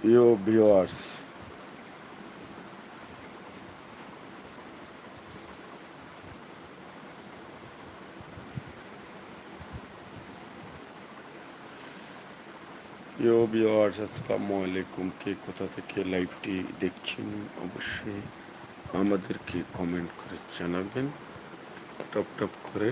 প্রিয় ভিউয়ার্স প্রিয় ভিউয়ার্স, আসসালামু আলাইকুম। কে কোথা থেকে লাইভটি দেখছেন অবশ্যই আমাদেরকে কমেন্ট করে জানাবেন। টপ টপ করে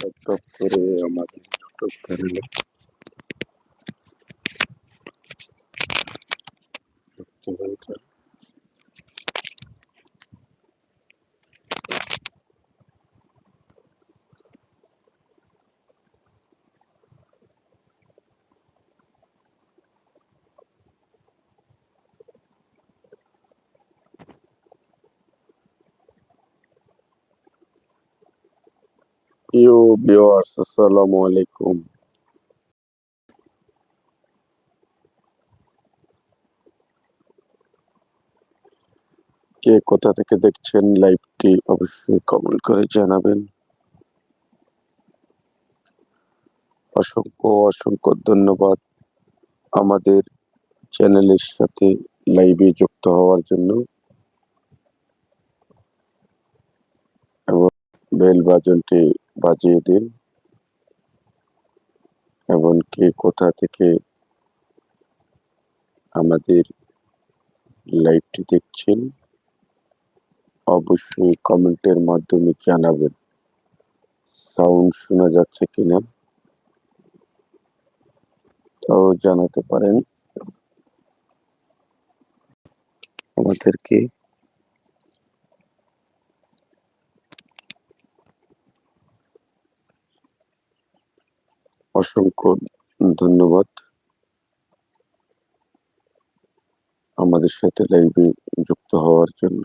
টপ টপ করে আমাদের প্রিয় ভিউয়ার্স, আসসালামু আলাইকুম। কে কোথা থেকে দেখছেন লাইভটি অবশ্যই কমেন্ট করে জানাবেন। অসংখ্য অসংখ্য ধন্যবাদ আমাদের চ্যানেলের সাথে লাইভে যুক্ত হওয়ার জন্য এবং বেল বাজনটি বাজিয়ে দিন এবং কে কোথা থেকে আমাদের লাইভটি দেখছেন, অবশ্যই কমেন্টের মাধ্যমে জানাবেন। সাউন্ড শোনা যাচ্ছে কিনা? তাও জানাতে পারেন। আমাদেরকে অসংখ্য ধন্যবাদ। আমাদের সাথে লাইভে যুক্ত হওয়ার জন্য।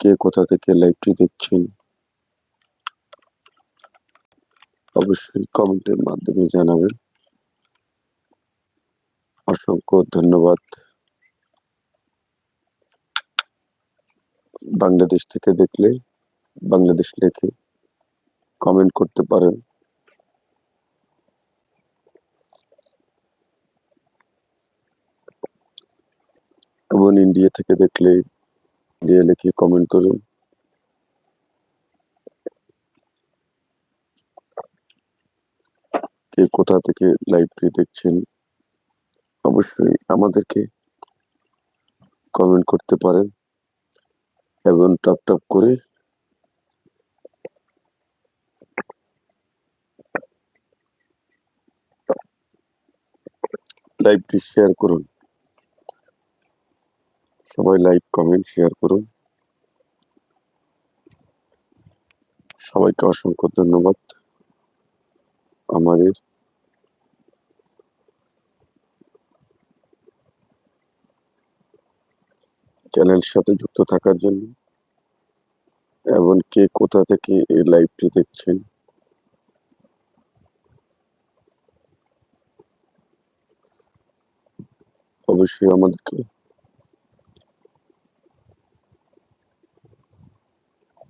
কে কোথা থেকে লাইভটি দেখছেন? অবশ্যই কমেন্টের মাধ্যমে জানাবেন। অসংখ্য ধন্যবাদ। বাংলাদেশ থেকে দেখলে, বাংলাদেশ লেখে। কমেন্ট করতে পারেন। এবং ইন্ডিয়া থেকে দেখলে ইন্ডিয়া লিখে কমেন্ট করুন। কে কোথা থেকে লাইভটি দেখছেন, অবশ্যই আমাদেরকে কমেন্ট করতে পারেন। এবং টপ টপ করে লাইভটি শেয়ার করুন। সবাই লাইক কমেন্ট শেয়ার করুন। সবাইকে অসংখ্য ধন্যবাদ। আমাদের চ্যানেল সাথে যুক্ত থাকার জন্য। এবং কে কোথা থেকে এই লাইভটি দেখছেন। অবশ্যই আমাদেরকে।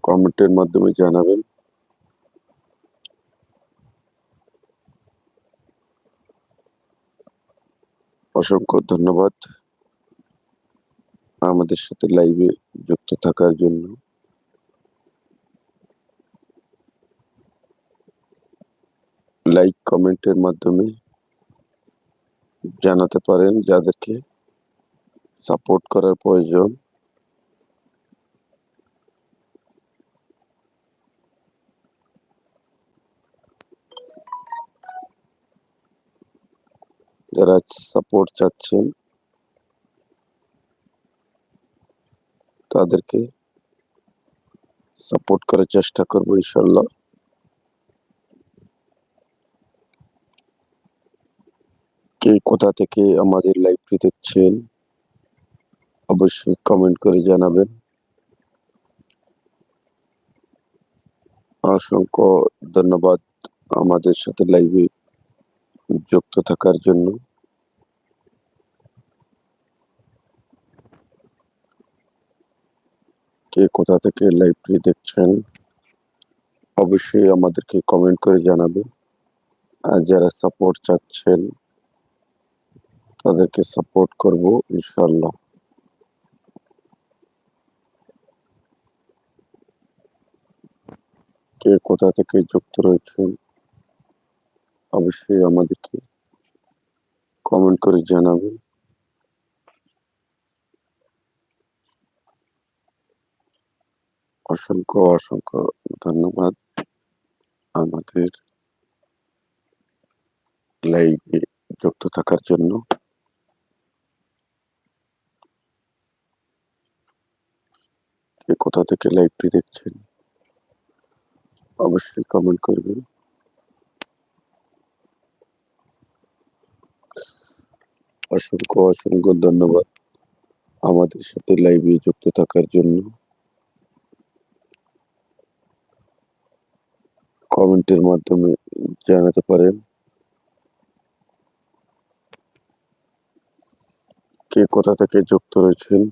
কমেন্টের মাধ্যমে জানাবেন। অসংখ্য ধন্যবাদ আমাদের সাথে লাইভে যুক্ত থাকার জন্য। লাইক, কমেন্টের মাধ্যমে জানাতে পারেন যাদেরকে সাপোর্ট করার প্রয়োজন। যারা সাপোর্ট চাচ্ছেন, তাদেরকে সাপোর্ট করার চেষ্টা করব ইনশাল্লাহ। কে কোথা থেকে আমাদের লাইভটি দেখছেন, অবশ্যই কমেন্ট করে জানাবেন। অসংখ্য ধন্যবাদ আমাদের সাথে লাইভে যুক্ত থাকার জন্য। কে কোথা থেকে লাইভটি দেখছেন, অবশ্যই আমাদেরকে কমেন্ট করে জানাবেন। আর যারা সাপোর্ট চাচ্ছেন তাদেরকে সাপোর্ট করব ইনশাল্লাহ কে কোথা থেকে যুক্ত রয়েছেন অবশ্যই আমাদেরকে কমেন্ট করে জানাবেন। অসংখ্য অসংখ্য ধন্যবাদ আমাদের লাইভে যুক্ত থাকার জন্য কে কোথা থেকে লাইভটি দেখছেন, অবশ্যই কমেন্ট করবেন। অসংখ্য অসংখ্য ধন্যবাদ আমাদের সাথে লাইভে যুক্ত থাকার জন্য। কমেন্টের মাধ্যমে জানাতে পারেন। কে কোথা থেকে যুক্ত রয়েছেন?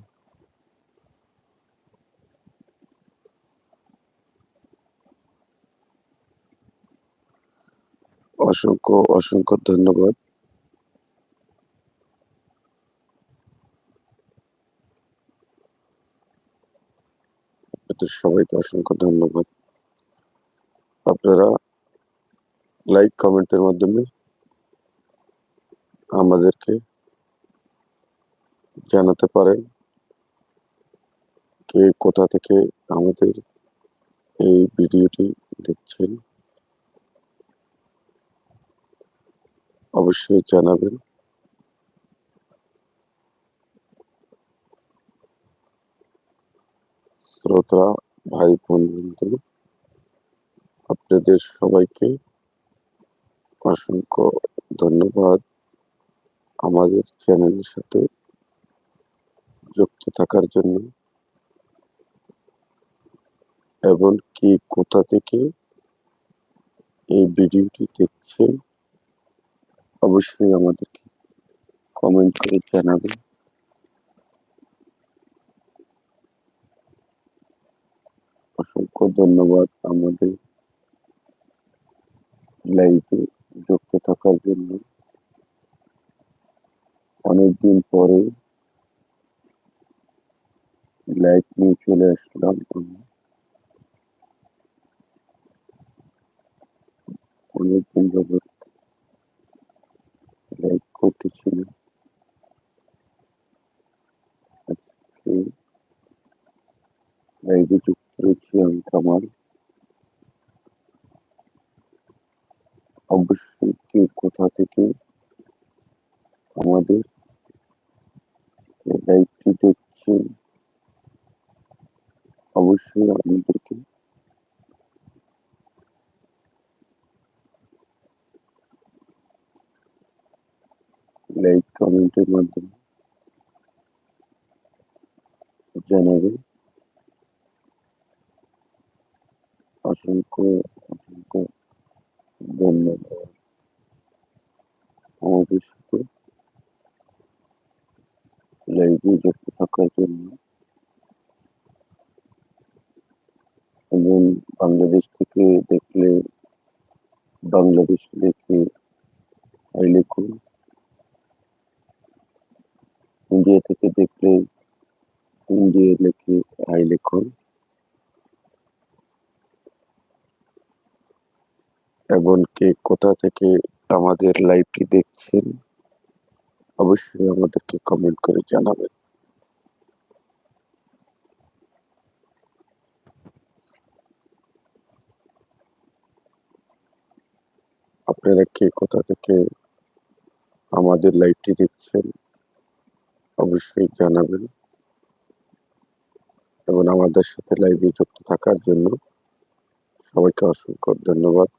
অসংখ্য অসংখ্য ধন্যবাদ। সবাইকে অসংখ্য ধন্যবাদ। আপনারা লাইক, কমেন্টের মাধ্যমে আমাদেরকে জানাতে পারেন কে কোথা থেকে আমাদের এই ভিডিওটি দেখছেন। অবশ্যই জানাবেন। শ্রোতা, ভাই বোন বন্ধু, আপনাদের সবাইকে অসংখ্য ধন্যবাদ। আমাদের চ্যানেলের সাথে যুক্ত থাকার জন্য। এবং কি কোথা থেকে এই ভিডিওটি দেখছেন অবশ্যই আমাদেরকে কমেন্ট করে জানাবেন। অসংখ্য ধন্যবাদ আমাদের লাইভে যুক্ত থাকার জন্য। অনেকদিন পরে লাইভ নিয়ে চলে আসলাম অনেকদিন যাবৎ লাইভ করতেছিল আজকে লাইভে যুক্ত রয়েছি আমি অবশ্যই কে কোথা থেকে আমাদের লাইভটি দেখছেন অবশ্যই আমাদেরকে লাইক কমেন্টের মাধ্যমে জানাবেন অসংখ্য অসংখ্য ধন্যবাদ আমাদের সাথে লাইভে যুক্ত থাকার জন্য এবং বাংলাদেশ থেকে দেখলে বাংলাদেশ লিখে হাই লিখুন ইন্ডিয়া থেকে দেখলে ইন্ডিয়া লিখে হাই লিখুন। এবং কে কোথা থেকে আমাদের লাইভটি দেখছেন, অবশ্যই আমাদেরকে কমেন্ট করে জানাবেন। আপনারা কে কোথা থেকে আমাদের লাইভটি দেখছেন, অবশ্যই জানাবেন। এবং আমাদের সাথে লাইভে যুক্ত থাকার জন্য সবাইকে অসংখ্য ধন্যবাদ।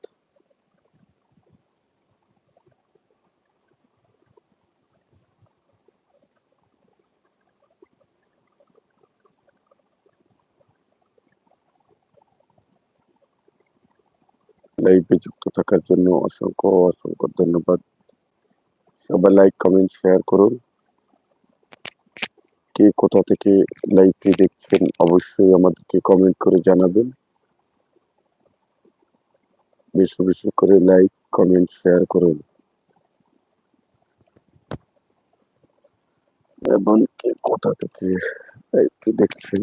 লাইভে যুক্ত থাকার জন্য অসংখ্য অসংখ্য ধন্যবাদ। সবাই লাইক কমেন্ট শেয়ার করুন। কে কোথা থেকে লাইভটি দেখছেন অবশ্যই আমাদেরকে কমেন্ট করে জানাবেন। বেশি বেশি করে লাইক কমেন্ট শেয়ার করুন। এবং কে কোথা থেকে লাইভটি দেখছেন?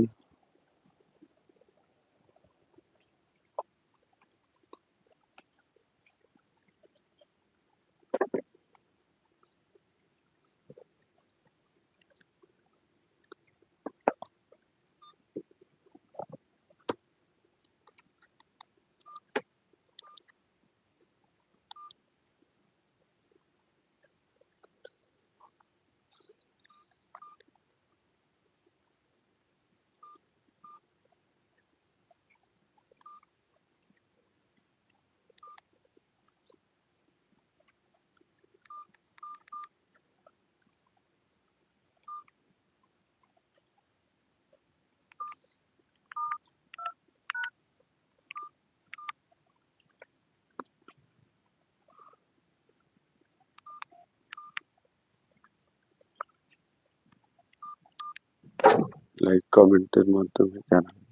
লাইক কমেন্টের মাধ্যমে জানাবেন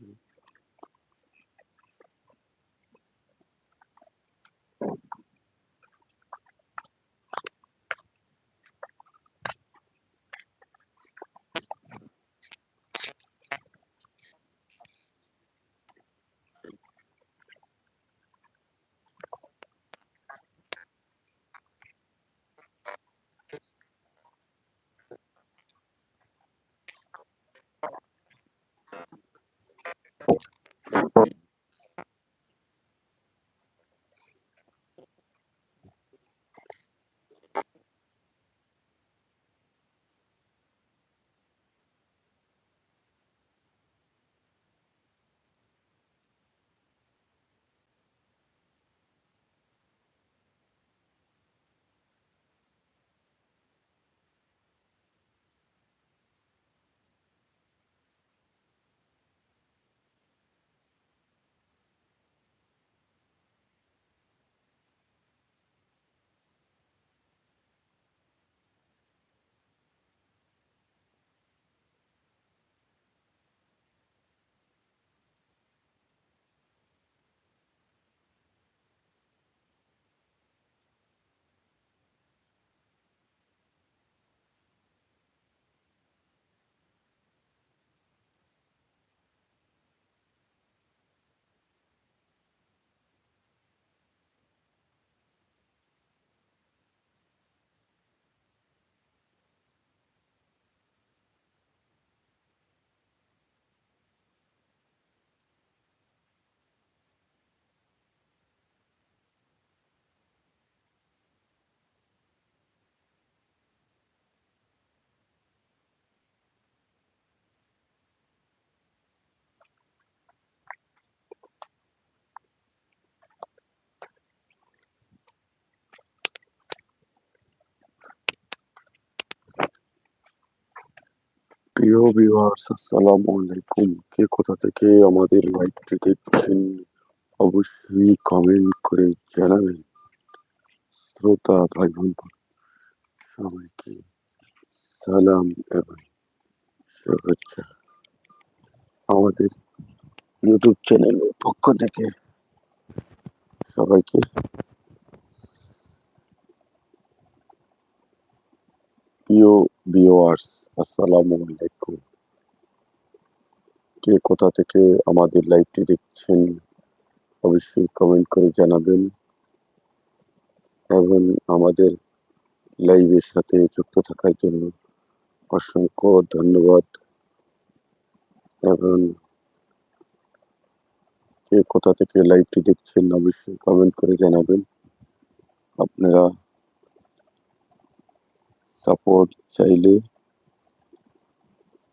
প্রিয় ভিউয়ার্স আসসালামু আলাইকুম কে কোথা থেকে আমাদের লাইভটি দেখছেন অবশ্যই কমেন্ট করে জানাবেন শ্রোতা ভাই বোন সবাইকে সালাম এবং শুভেচ্ছা আমাদের ইউটিউব চ্যানেলের পক্ষ থেকে সবাইকে প্রিয় ভিউয়ার্স আসসালামু আলাইকুম। কে কোথা থেকে আমাদের লাইভটি দেখছেন, অবশ্যই কমেন্ট করে জানাবেন। এবং আমাদের লাইভের সাথে যুক্ত থাকার জন্য অসংখ্য ধন্যবাদ। এবং কে কোথা থেকে লাইভটি দেখছেন, অবশ্যই কমেন্ট করে জানাবেন। আপনারা সাপোর্ট চাইলে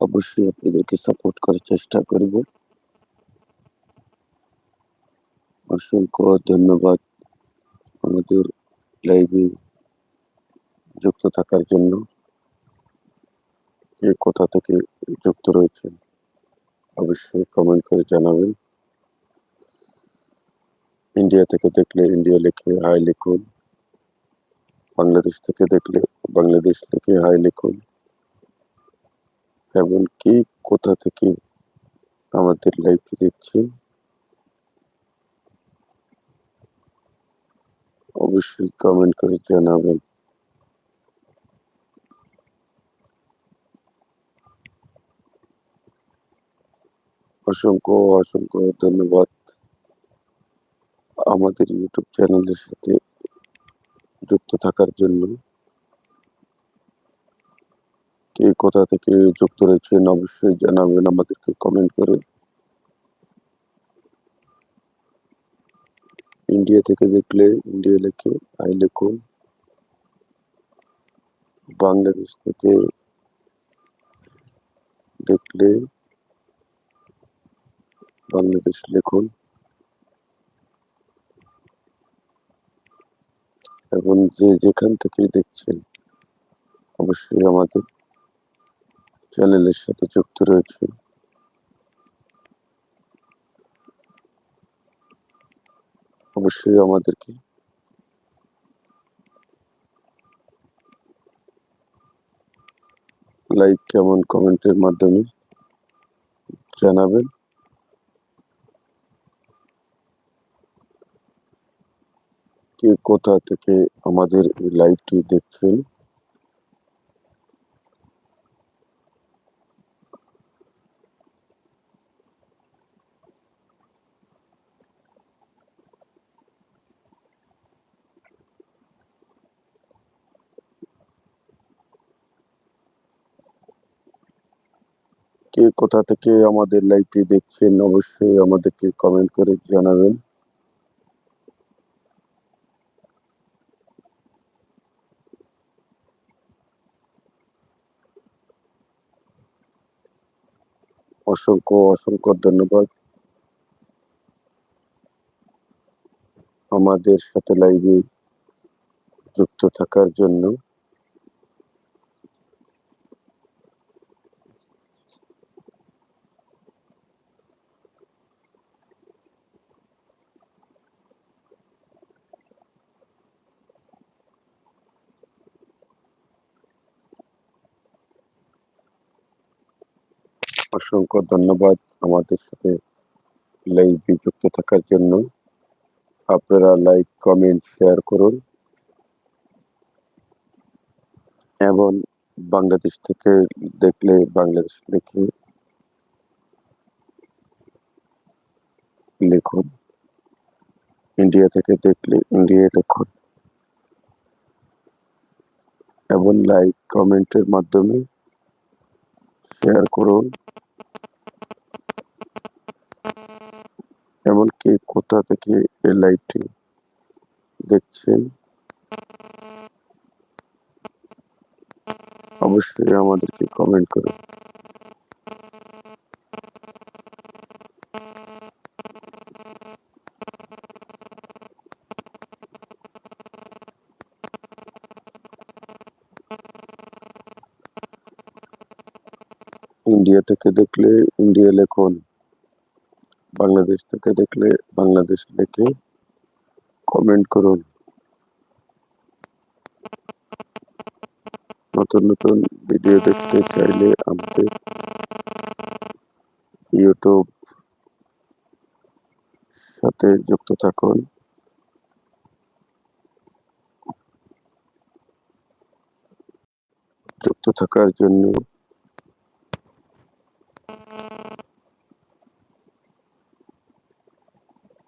অবশ্যই আপনাদেরকে সাপোর্ট করার চেষ্টা করব। অসংখ্য ধন্যবাদ আমাদের লাইভে যুক্ত থাকার জন্য। কে কোথা থেকে যুক্ত রয়েছেন অবশ্যই কমেন্ট করে জানাবেন। ইন্ডিয়া থেকে দেখলে ইন্ডিয়া লিখে হাই লিখুন। বাংলাদেশ থেকে দেখলে বাংলাদেশ লিখে হাই লিখুন। এবং কি কোথা থেকে আমাদের লাইভটি দেখছেন? অবশ্যই কমেন্ট করে জানাবেন। অসংখ্য অসংখ্য ধন্যবাদ আমাদের ইউটিউব চ্যানেলের সাথে যুক্ত থাকার জন্য। কে কোথা থেকে যুক্ত রয়েছেন অবশ্যই জানাবেন আমাদেরকে কমেন্ট করে। ইন্ডিয়া থেকে দেখলে ইন্ডিয়া লিখে আই লিখুন। বাংলাদেশ থেকে দেখলে, বাংলাদেশ লিখুন। এবং যে যেখান থেকে দেখছেন, অবশ্যই আমাদের চ্যানেলের সাথে যুক্ত রয়েছে। অবশ্যই আমাদেরকে লাইক কেমন কমেন্টের মাধ্যমে জানাবেন। কে কোথা থেকে আমাদের লাইভটি দেখছেন? কে কোথা থেকে আমাদের লাইভটি দেখছেন, অবশ্যই আমাদেরকে কমেন্ট করে জানাবেন। অসংখ্য অসংখ্য ধন্যবাদ। আমাদের সাথে লাইভে যুক্ত থাকার জন্য। অসংখ্য ধন্যবাদ আমাদের সাথে লাইভে যুক্ত থাকার জন্য। আপনারা লাইক কমেন্ট শেয়ার করুন। এবং বাংলাদেশ থেকে দেখলে বাংলাদেশ লিখে লিখুন। ইন্ডিয়া থেকে দেখলে ইন্ডিয়া লিখুন। এবং লাইক কমেন্টের মাধ্যমে শেয়ার করুন। এমনকি কোথা থেকে এই লাইভটি দেখছেন? অবশ্যই আমাদেরকে কমেন্ট করুন। ইন্ডিয়া থেকে দেখলে ইন্ডিয়া লেখুন বাংলাদেশ থেকে দেখলে বাংলাদেশ লিখে কমেন্ট করুন। নতুন নতুন ভিডিও দেখতে চাইলে আমাদের ইউটিউব সাথে যুক্ত থাকুন। যুক্ত থাকার জন্য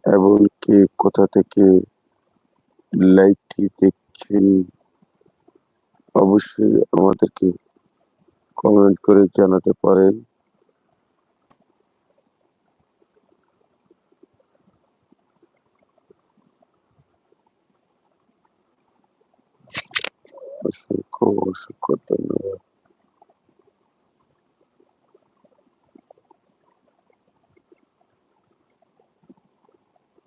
এবং কে কোথা থেকে লাইভটি দেখছেন অবশ্যই আমাদেরকে কমেন্ট করে জানাতে পারেন। অসংখ্য অসংখ্য ধন্যবাদ।